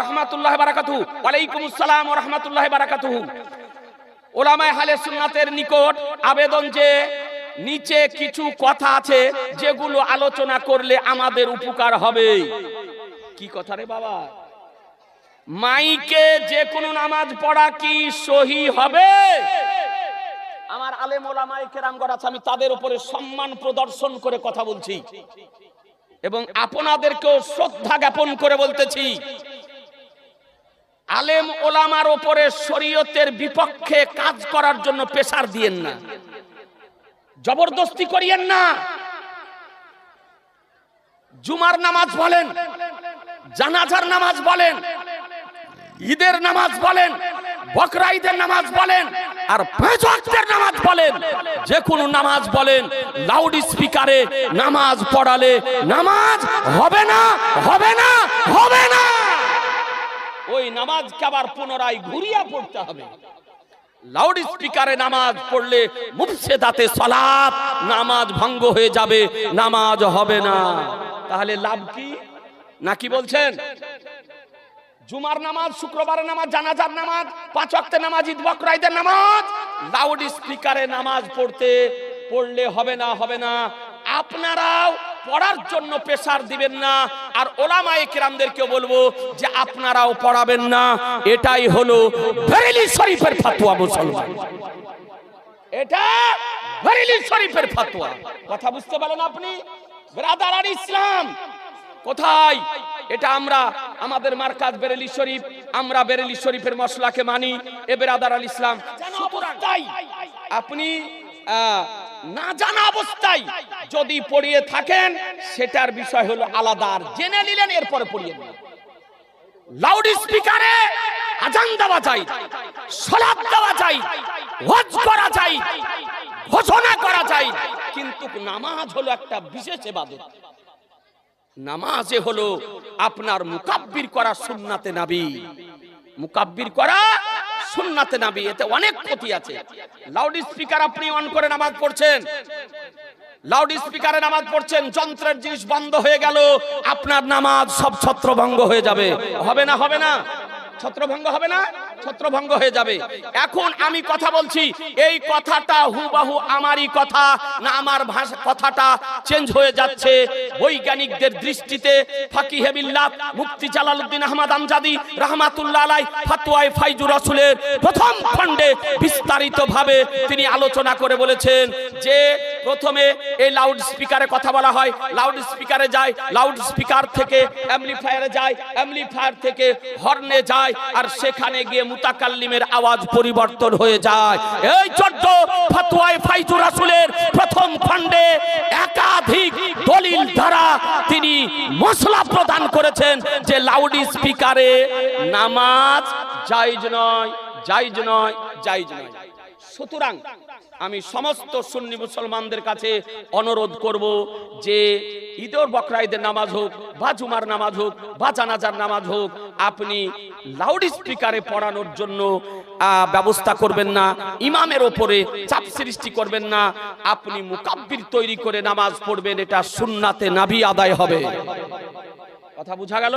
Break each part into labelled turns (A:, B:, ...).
A: রহমাতুল্লাহ বারাকাতু ওয়ালাইকুম আসসালাম রহমাতুল্লাহ বারাকাতু ওলামায়ে হালে সুন্নাতের নিকট আবেদন যে নিচে কিছু কথা আছে যেগুলো আলোচনা করলে আমাদের উপকার হবে। কি কথা রে বাবা? মাইকে যে কোনো নামাজ পড়া কি সহি হবে? আমার আলেম ওলামাই কেরামগর আছে, আমি তাদের উপরে সম্মান প্রদর্শন করে কথা বলছি। এবং আপনাদেরকেও শ্রদ্ধা জ্ঞাপন করে বলতেছি আলেম ওলামার ওপরে শরীয়তের বিপক্ষে কাজ করার জন্য পেশার দিয়েন না। জবরদস্তি করিয়েন না। জুমার নামাজ বলেন, জানাজার নামাজ বলেন, ঈদের নামাজ বলেন, বকরা ঈদের নামাজ বলেন, আর পাঁচ ওয়াক্তের নামাজ বলেন। যে কোনো নামাজ বলেন, লাউড স্পিকারে নামাজ পড়ালে নামাজ হবে না হবে না হবে না। ওই নামাজকে আবার পুনরায় ঘুরিয়া পড়তে হবে। লাউড স্পিকারে নামাজ পড়লে মুফসেদাতে সলাপ নামাজ ভঙ্গ হয়ে যাবে, নামাজ হবে না। তাহলে লাভ কি? নাকি বলছেন? জুমার নামাজ, শুক্রবারের নামাজ, জানাজার নামাজ, পাঁচ ওয়াক্তের নামাজ, ঈদ বকরা, ঈদের নামাজ লাউড স্পিকারে নামাজ পড়তে, পড়লে হবে না হবে না। আপনারাও পড়ার জন্য পেশার দিবেন না আর ওলামায়ে কেরামদেরকে বলব যে আপনারাও পড়াবেন না। এটাই হলো বেরেলি শরীফের ফাতোয়া মুসলমান। এটা বেরেলি শরীফের ফাতোয়া। কথা বুঝতে পারেন আপনি? ব্রাদার ইসলাম কোথায়? এটা আমরা আমাদের মার্কাজ বেরেলি শরীফ আমরা বেরেলি শরীফের মশলাকে মানি। এ বেরাদার আল ইসলাম তাই আপনি আহ, না জানা অবস্থায় যদি পড়িয়ে থাকেন, সেটার বিষয় হলো আলাদা। আর জেনে নিলেন, এরপরে পড়িয়ে নেবেন লাউড স্পিকারে আজান দেওয়া যায় সলাপ দেওয়া যায় হজ করা যায়, ঘোষণা করা যায়, কিন্তু নামাজ হলো একটা বিশেষ এবাদত নামাজে হলো আপনার মুকাব্বির করা সুন্নাতে নাবি। মুকাব্বির করা সুন্নাতে নাবি এতে অনেক ক্ষতি আছে। লাউড স্পিকার আপনি অন করে নামাজ পড়ছেন। লাউড স্পিকারে নামাজ পড়ছেন, যন্ত্রের জিনিস বন্ধ হয়ে গেল, আপনার নামাজ সব ছত্রভঙ্গ হয়ে যাবে। হবে না হবে না। ছত্রভঙ্গ হবে না? ছত্রভঙ্গ হয়ে যাবে। এখন আমি কথা বলছি, এই কথাটা হুবাহু আমারই কথা, না আমার ভাষা, কথাটা চেঞ্জ হয়ে যাচ্ছে। বৈজ্ঞানিকদের দৃষ্টিতে ফাকি হেবিল্লাহ, মুফতি জালালউদ্দিন আহমদ আমজাদি রহমাতুল্লাহ আলাই ফাতোয়ায়ে ফাইজুর রাসূলের প্রথম খণ্ডে বিস্তারিতভাবে তিনি আলোচনা করে বলেছেন যে প্রথমে এই লাউড স্পিকারে কথা বলা হয়। লাউড স্পিকারে যায় লাউড স্পিকার থেকে অ্যামপ্লিফায়ারে যায় অ্যামপ্লিফায়ার থেকে হর্নে যায়, আর সেখানে গিয়ে মুতাকাল্লিমের আওয়াজ পরিবর্তন হয়ে যায়। এই চোদ্দ ফাতোয়ায়ে ফাইজুর রাসূলের প্রথম খণ্ডে একাধিক দলিল দ্বারা তিনি মশলা প্রদান করেছেন যে লাউড স্পিকারে নামাজ জায়েজ নয় জায়েজ নয় জায়েজ নয়। সুতরাং আমি সমস্ত সুন্নি মুসলমানদের কাছে অনুরোধ করব যে ঈদর বকরা ঈদের নামাজ হোক, বা জুমার নামাজ হোক, বা জানাজার নামাজ হোক, আপনি লাউড স্পিকারে পড়ানোর জন্য ব্যবস্থা করবেন না, ইমামের ওপরে চাপ সৃষ্টি করবেন না, আপনি মুকাব্বির তৈরি করে নামাজ পড়বেন, এটা সুন্নাতে নাভি আদায় হবে। কথা বুঝা গেল?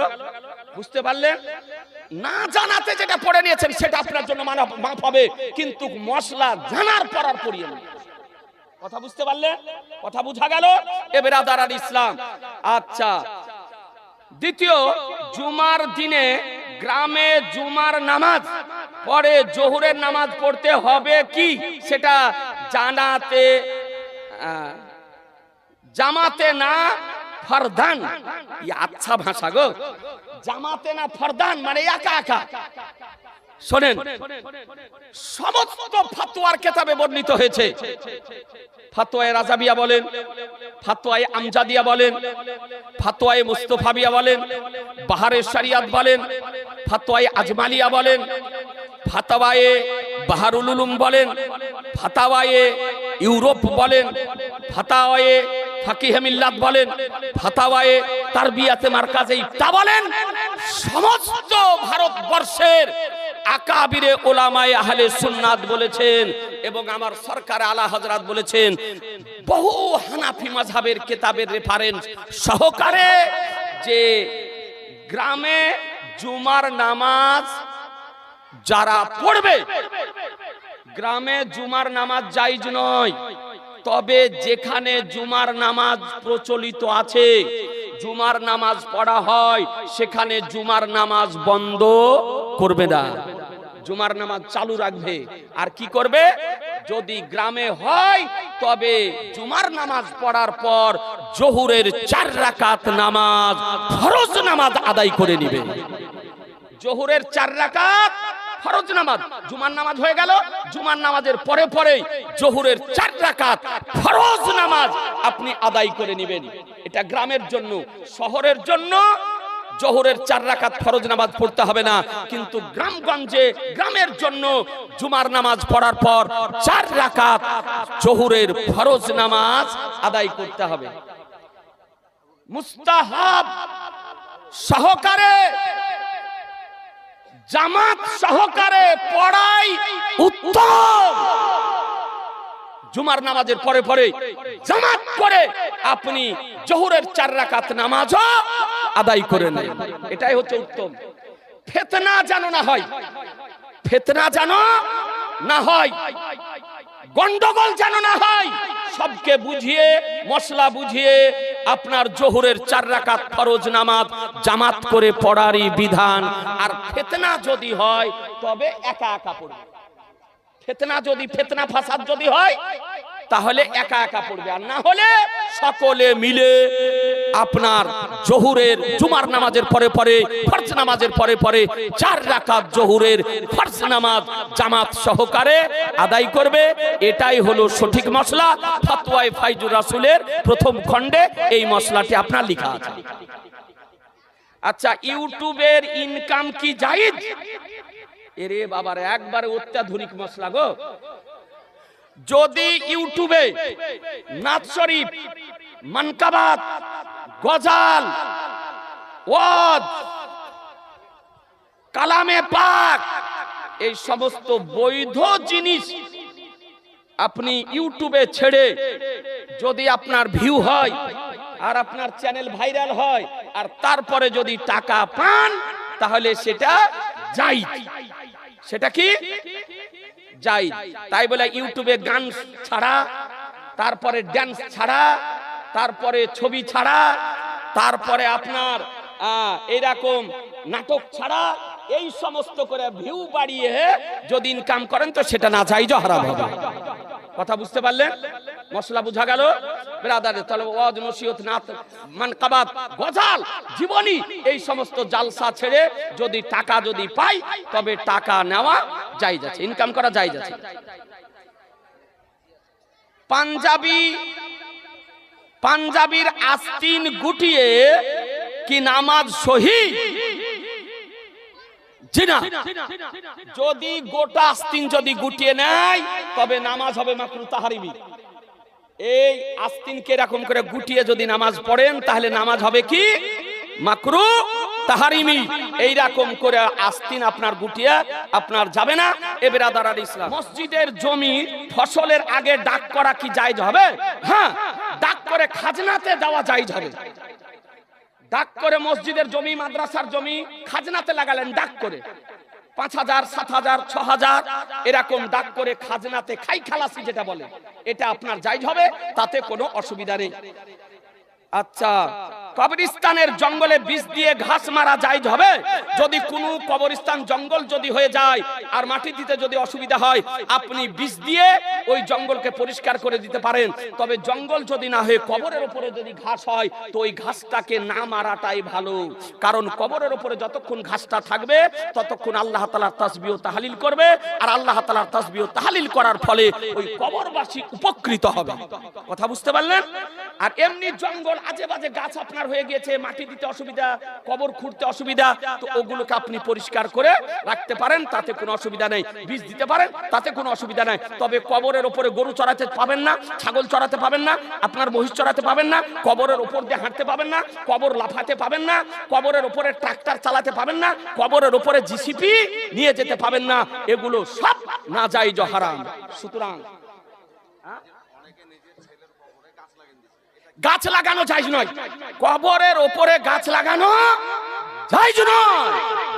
A: বুঝতে পারলেন? না জানাতে যেটা পড়ে নিয়েছেন, সেটা আপনার জন্য মাফ হবে। কিন্তু মশলা জানার পড়ার পড়িয়ে নেবেন। কথা বুঝতে পারলে? কথা বুঝা গেল? এ বেরাদার ইসলাম। আচ্ছা। দ্বিতীয়, জুমার দিনে গ্রামে জুমার নামাজ, পরে জোহরের নামাজ পড়তে হবে কি? সেটা জানাতে জামাতে না ফরদান। ই আচ্ছা ভাষা গো। জামাতে না ফরদান মানে একা একা। শোনেন, সমস্ত ফাতোয়ার কেতাবে বর্ণিত হয়েছে। ফাতোয়ায়ে রাজাবিয়া বলেন, ফাতোয়ায়ে আমজাদিয়া বলেন, ফাতোয়ায়ে মুস্তফাবিয়া বলেন, বাহারের শরিয়াত বলেন, ফাতোয়ায়ে আজমালিয়া বলেন ফাতাওয়ায়ে বাহারুল উলুম বলেন, ফাতাওয়ায়ে ইউরোপ বলেন, ফাতাওয়ায়ে ফাকিহে মিল্লাত বলেন, ফাতাওয়ায়ে তারবিয়াতে মার্কাজে ইফতা বলেন। সমস্ত ভারতবর্ষের আকাবিরে ওলামায়ে আহলে সুন্নাত বলেছেন এবং আমার সরকার আলা হযরত বলেছেন, বহু হানাফি মাযহাবের কিতাবের রেফারেন্স সহকারে যে গ্রামে জুমার নামাজ যারা পড়বে, গ্রামে জুমার নামাজ জাইজ নয়, তবে যেখানে জুমার নামাজ প্রচলিত আছে, জুমার নামাজ পড়া হয়, সেখানে জুমার নামাজ বন্ধ করবে না। জুমার নামাজ চালু রাখবে। আর কি করবে? যদি গ্রামে হয়, তবে জুমার নামাজ পড়ার পর জহুরের চার রাকাত নামাজ, ফরজ নামাজ আদায় করে নিবে। জহুরের চার রাকাত ফরজ নামাজ। জুমার নামাজ হয়ে গেল। জুমার নামাজের পরে পরে জহুরের চার রাকাত ফরজ নামাজ আপনি আদায় করে নেবেন। এটা গ্রামের জন্য, শহরের জন্য জহুরের চার রাকাত ফরজ নামাজ পড়তে হবে না। কিন্তু গ্রামগঞ্জে, গ্রামের জন্য জুমার নামাজ পড়ার পর চার রাকাত জহুরের ফরজ নামাজ আদায় করতে হবে। মুস্তাহাব সহকারে জামাত সহকারে পড়াই উত্তম। জুমার নামাজের পরে পরে জামাত করে আপনি জহুরের চার রাকাত নামাজও আদায় করে নেন। এটাই হচ্ছে উত্তম। ফেতনা যেন না হয়, ফেতনা যেন না হয়, গন্ডগোল যেন না হয়, সবকে বুঝিয়ে, মশলা বুঝিয়ে আপনার জোহরের চার রাকাত ফরজ নামাজ, জামাত করে পড়ারই বিধান। আর ফেতনা যদি হয়, তবে একা একা পড়বে। ফেতনা যদি, ফেতনা ফাসাদ যদি হয় তাহলে একা একা পড়বে। আর না হলে সকলে মিলে আপনার জহুরের জুমার নামাজের পরে পরে, ফরজ নামাজের পরে পরে চার রাকাত জহুরের ফরজ নামাজ জামাত সহকারে আদায় করবে। এটাই হলো সঠিক মশলা। ফতোয়ায়ে ফাইজুর রাসুলের প্রথম খণ্ডে এই মশলাটি আপনার লেখা আছে। আচ্ছা ইউটিউবের ইনকাম কি জায়েজ? এরে বাবার, একবারে অত্যাধুনিক মশলা গো। যদি ইউটিউবে নাথ শরীফ, মানকাবাত, গজাল, ওয়াজ, কালামে পাক, এই সমস্ত বৈধ জিনিস আপনি ইউটিউবে ছেড়ে যদি আপনার ভিউ হয় আর আপনার চ্যানেল ভাইরাল হয় আর তারপরে যদি টাকা পান, তাহলে সেটা যাই সেটা কি? যাই, তাই বলে ইউটিউবে গান ছাড়া, তারপরে ড্যান্স ছাড়া, তারপরে ছবি ছাড়া, তারপরে আপনার এরকম নাটক ছাড়া, এই সমস্ত করে ভিউ বাড়িয়ে যদি ইনকাম করেন তো সেটা না চাই হারাম হবে। কথা বুঝতে পারলেন মশলা বুঝা গেল। ব্রাদারে তাহলে ওয়াজ, নসিহত, নাত, মানকাবাত, গজাল, জীবনী, এই সমস্ত জালসা ছেড়ে যদি টাকা যদি পাই, তবে টাকা নেওয়া যাই যাচ্ছে ইনকাম করা যাই যাচ্ছে পাঞ্জাবি, পাঞ্জাবির আস্তিন গুটিয়ে কি নামাজ সহি? যদি গোটা আস্তিন যদি গুটিয়ে নেয় তবে নামাজ হবে মাকরু তাহারিমি এই আস্তিনকে এরকম করে গুটিয়ে যদি নামাজ পড়েন তাহলে নামাজ হবে কি? মাকরু তাহারিমি এই রকম করে আস্তিন আপনার গুটিয়ে আপনার যাবে না। এ বেরাদার ইসলাম। মসজিদের জমি ফসলের আগে ডাক করা কি জায়েজ হবে? হ্যাঁ ডাক করে খাজনাতে দেওয়া জায়েজ হবে। ডাক করে মসজিদের জমি, মাদ্রাসার জমি, খাজনাতে লাগালেন ডাক করে। পাঁচ হাজার, সাত হাজার, ছ হাজার, এরকম ডাক করে খাজনাতে খাই খালাসি যেটা বলে। এটা আপনার যাই হবে, তাতে কোনো অসুবিধা নেই। আচ্ছা কবরস্থানের জঙ্গলে বিষ দিয়ে ঘাস মারা যায় হবে। যদি কোনো কবরস্থান জঙ্গল যদি হয়ে যায় আর মাটি দিতে যদি অসুবিধা হয়, আপনি বিষ দিয়ে ওই জঙ্গলকে পরিষ্কার করে দিতে পারেন। তবে জঙ্গল যদি না হয়ে, কবরের উপরে যদি ঘাস হয়, তো ওই ঘাসটাকে না মারাটাই ভালো। কারণ কবরের উপরে যতক্ষণ ঘাসটা থাকবে, ততক্ষণ আল্লাহ তালার তাসবিও তাহালিল করবে। আর আল্লাহ তালার তাসবিও তাহালিল করার ফলে ওই কবরবাসী উপকৃত হবে। কথা বুঝতে পারলেন? আর এমনি জঙ্গল আজে বাজে গাছ আপনার হয়ে গিয়েছে, মাটি দিতে অসুবিধা, কবর খুঁড়তে অসুবিধা, তো ওগুলোকে আপনি পরিষ্কার করে রাখতে পারেন, তাতে কোনো অসুবিধা নেই। বীজ দিতে পারেন, তাতে কোনো অসুবিধা নেই। তবে কবরের উপরে গরু চড়াতে পাবেন না, ছাগল চড়াতে পাবেন না, আপনার মহিষ চড়াতে পাবেন না, কবরের উপর দিয়ে হাঁটতে পাবেন না, কবর লাফাতে পাবেন না, কবরের উপরে ট্রাক্টর চালাতে পাবেন না, কবরের উপরে জিসিপি নিয়ে যেতে পাবেন না, এগুলো সব না যাই হারাম। সুতরাং গাছ লাগানো যাইজ নয়। কবরের ওপরে গাছ লাগানো যাইজ নয়।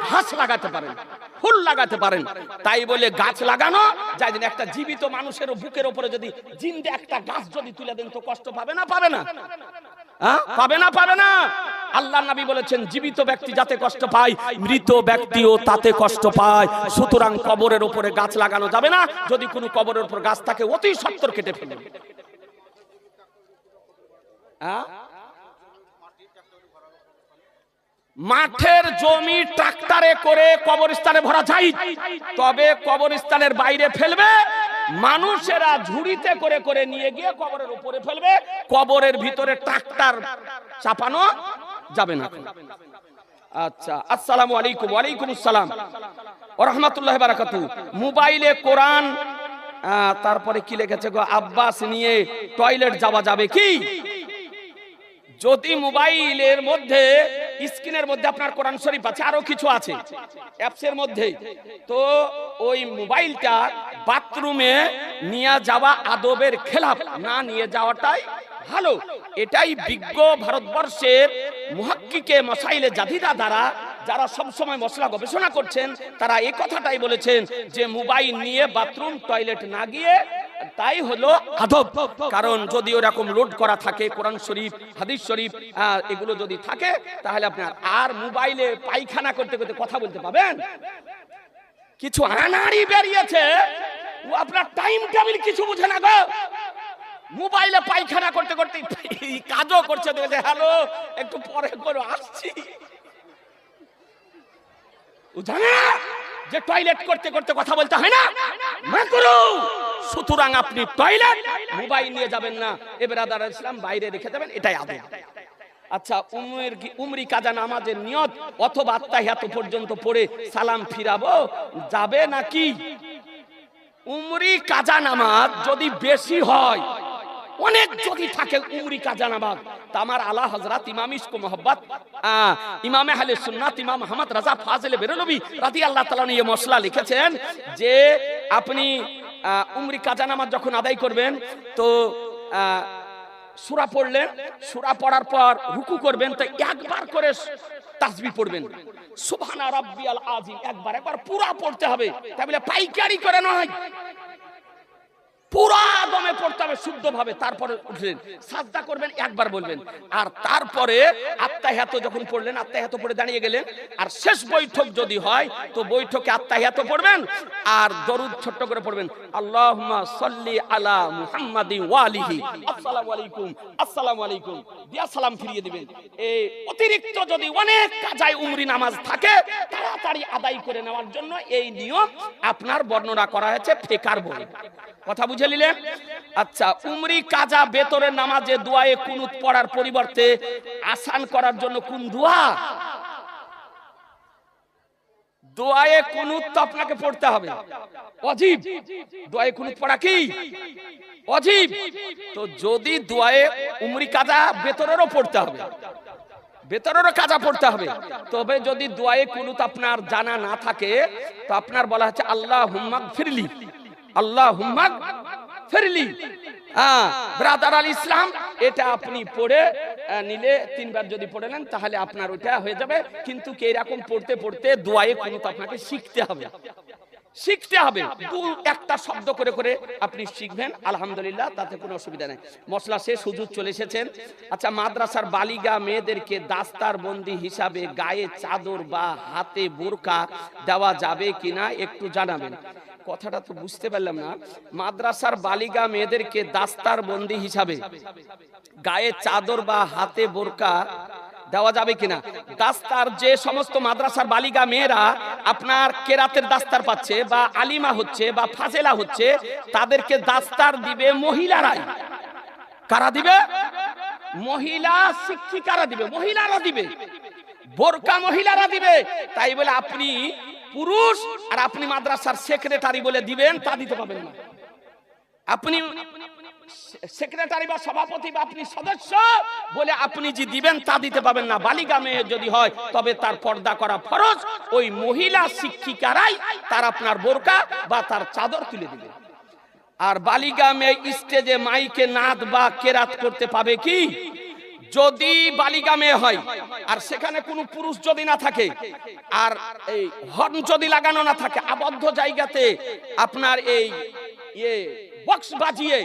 A: ঘাস লাগাতে পারেন, ফুল লাগাতে পারেন। তাই বলে গাছ লাগানো যাই দিন একটা জীবিত মানুষের বুকের উপরে যদি জিন্দে একটা গাছ যদি তুলে দেন, তো কষ্ট পাবে না পাবে না? পাবে না পাবে না? আল্লাহ নবী বলেছেন, জীবিত ব্যক্তি যাতে কষ্ট পায়, মৃত ব্যক্তিও তাতে কষ্ট পায়। সুতরাং কবরের উপরে গাছ লাগানো যাবে না। যদি কোনো কবরের উপর গাছ থাকে, অতি সত্তর কেটে ফেলবে? মাঠের জমি ট্রাক্টরে করে কবরস্থানে ভরা যায়। তবে কবরস্থানের বাইরে ফেলবে, মানুষেরা ঝুড়িতে করে করে নিয়ে গিয়ে কবরের উপরে ফেলবে, কবরের ভিতরে ট্রাক্টর চাপানো যাবে না আচ্ছা আসসালামু আলাইকুম, ওয়ালাইকুম আসসালাম রহমতুল্লাহ বারাকাতু মোবাইলে কোরআন তারপরে কি লিখেছে গো? আব্বাস নিয়ে টয়লেট যাওয়া যাবে কি? যদি মোবাইলের মধ্যে, স্ক্রিনের মধ্যে আপনার কোরআন শরীফ আছে, আরও কিছু আছে, অ্যাপসের মধ্যে, তো ওই মোবাইলটা বাথরুমে নিয়ে যাওয়া আদবের খেলাপ না নিয়ে যাওয়াটাই ভালো। এটাই বিজ্ঞ ভারতবর্ষের মুহাক্কিকে মশাইলে জাদিদা দ্বারা যারা সব সময় মশলা গবেষণা করছেন, তারা এই কথাটাই বলেছেন যে মোবাইল নিয়ে বাথরুম, টয়লেট না গিয়ে তাই হলো আদব। কারণ যদি ওরকম লোড করা থাকে, কোরআন শরীফ, হাদিস শরীফ এগুলো যদি থাকে, তাহলে আপনার আর মোবাইলে পায়খানা করতে করতে কথা বলতে পাবেন কিছু আনাড়ি বেরিয়েছে। ও আপনার টাইম টেবিল কিছু বুঝে না গো। মোবাইলে পায়খানা করতে করতে কাজও করছে, দেখেছে, হ্যালো, একটু পরে করো আসছি। ও জানে যে টয়লেট করতে করতে কথা বলতে হয় না? না করো সুতরাং আপনি টয়লেট মোবাইল নিয়ে যাবেন না। এবার আদার ইসলাম বাইরে রেখে দেবেন, এটাই আদব। আচ্ছা উমর উমরি কাজা নামাজের নিয়ত, অথবা আত্মাহিয়াত পর্যন্ত পড়ে সালাম ফিরাবো, যাবে নাকি? উমরি কাজা নামাজ যদি বেশি হয়, অনেক যদি থাকে উমরি কাজা নামাজ, তা আমার আলা হযরত ইমাম ইসকো মোহাব্বত ইমাম আহলে সুন্নাত, ইমাম আহমদ রাজা ফাজিল বেরলবি, রাদিয়াল্লাহু তাআলা নিয়ে মশলা লিখেছেন যে, আপনি উমরি কাজা নামাজ যখন আদায় করবেন, তো সুরা পড়লেন, সুরা পড়ার পর রুকু করবেন, তো একবার করে তাসবি পড়বেন। সুবহানা রাব্বিয়াল আযীম একবার একবার পুরা পড়তে হবে। তাহলে পাইকারি করে নয়। পুরা দমে পড়তে হবে তারপরে উঠলেন। করবেন, একবার বলবেন। আর তারপরে যখন পড়লেন পড়ে দাঁড়িয়ে গেলেন। আর শেষ বৈঠক যদি হয়, তো বৈঠকে আত্মাহিয়াত পড়বেন আর দরুদ ছোট্ট করে পড়বেন, আল্লাহুম্মা সাল্লি আলা মুহাম্মাদি আলাইকুম দিয়া সালাম ফিরিয়ে দিবেন। এই অতিরিক্ত যদি অনেক কাজায় উমরি নামাজ থাকে তাড়াতাড়ি আদায় করে নেওয়ার জন্য এই নিয়ম আপনার বর্ণনা করা হয়েছে ফেকার বই কথা বুঝে নিলেন আচ্ছা উমরি, কাজা বেতরের নামাজে, দোয়ায়ে, কুনুত পড়ার পরিবর্তে আসান করার জন্য কোন দোয়া? দোয়ায়ে কুনুত তো আপনাকে পড়তে হবে। অজীব। দোয়ায়ে কুনুত পড়া কি? অজীব। তো যদি দোয়ায়ে উমরি, কাজা, বেতরেরও পড়তে হবে। ভেতরেরও কাজা পড়তে হবে। তবে যদি দোয়ায়ে কুনুত আপনার জানা না থাকে, তো আপনার বলা হচ্ছে আল্লাহ হুম্মাক ফিরলি আল্লাহ হুম্মাক ফিরলি হ্যাঁ ব্রাদার আল ইসলাম, এটা আপনি পড়ে নিলে তিনবার যদি পড়ে নেন, তাহলে আপনার ওটা হয়ে যাবে। কিন্তু এরকম পড়তে পড়তে দোয়ায়ে কুনুত আপনাকে শিখতে হবে। শিখতে হবে। দু, একটা শব্দ করে করে আপনি শিখবেন, আলহামদুলিল্লাহ, তাতে কোনো অসুবিধা নেই। মশলা শেষ, হুজুর চলে এসেছেন। আচ্ছা মাদ্রাসার বালিগা মেয়েদেরকে দাস্তার বন্দি হিসাবে গায়ে চাদর বা হাতে বোরকা দেওয়া যাবে কিনা একটু জানাবেন। কথাটা তো বুঝতে পারলাম না। মাদ্রাসার বালিগা মেয়েদেরকে দাস্তার বন্দি হিসাবে গায়ে চাদর বা হাতে বোরকা দেওয়া যাবে কিনা? দাস্তার যে সমস্ত মাদ্রাসার বালিকা মেয়েরা আপনার কেরাতের দাস্তার পাচ্ছে বা আলিমা হচ্ছে বা ফাজেলা হচ্ছে, তাদেরকে দাস্তার দিবে মহিলারাই। কারা দিবে? মহিলা শিক্ষিকারা দিবে? মহিলারা দিবে। বোরকা মহিলারা দিবে। তাই বলে আপনি পুরুষ আর আপনি মাদ্রাসার সেক্রেটারি বলে দিবেন, তা দিতে পাবেন না। আপনি সেক্রেটারি বা সভাপতি বা আপনি সদস্য বলে আপনি যে দিবেন তা দিতে পাবেন না। মেয়ে যদি হয়, তবে তার পর্দা করা ফরজ। ওই মহিলা শিক্ষিকারাই তার আপনার বোরকা বা তার চাদর তুলে দিবে। আর বালিকা মেয়ে স্টেজে মাইকে নাদ বা কেরাত করতে পাবে কি? যদি বালিকা মেয়ে হয়, আর সেখানে কোনো পুরুষ যদি না থাকে, আর এই হর্ন যদি লাগানো না থাকে, আবদ্ধ জায়গাতে আপনার এই ইয়ে বক্স বাজিয়ে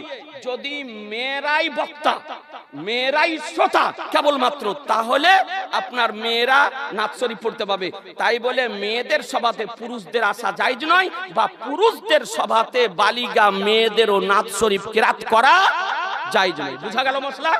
A: যদি মেয়েরাই বক্তা, মেয়েরাই শ্রোতা কেবলমাত্র, তাহলে আপনার মেয়েরা নাচ শরীফ পড়তে পাবে তাই বলে মেয়েদের সভাতে পুরুষদের আসা যায় নয় বা পুরুষদের সভাতে বালিগা মেয়েদেরও নাচ শরীফ কেরাত করা যায় নয়। বুঝা গেল মশলা?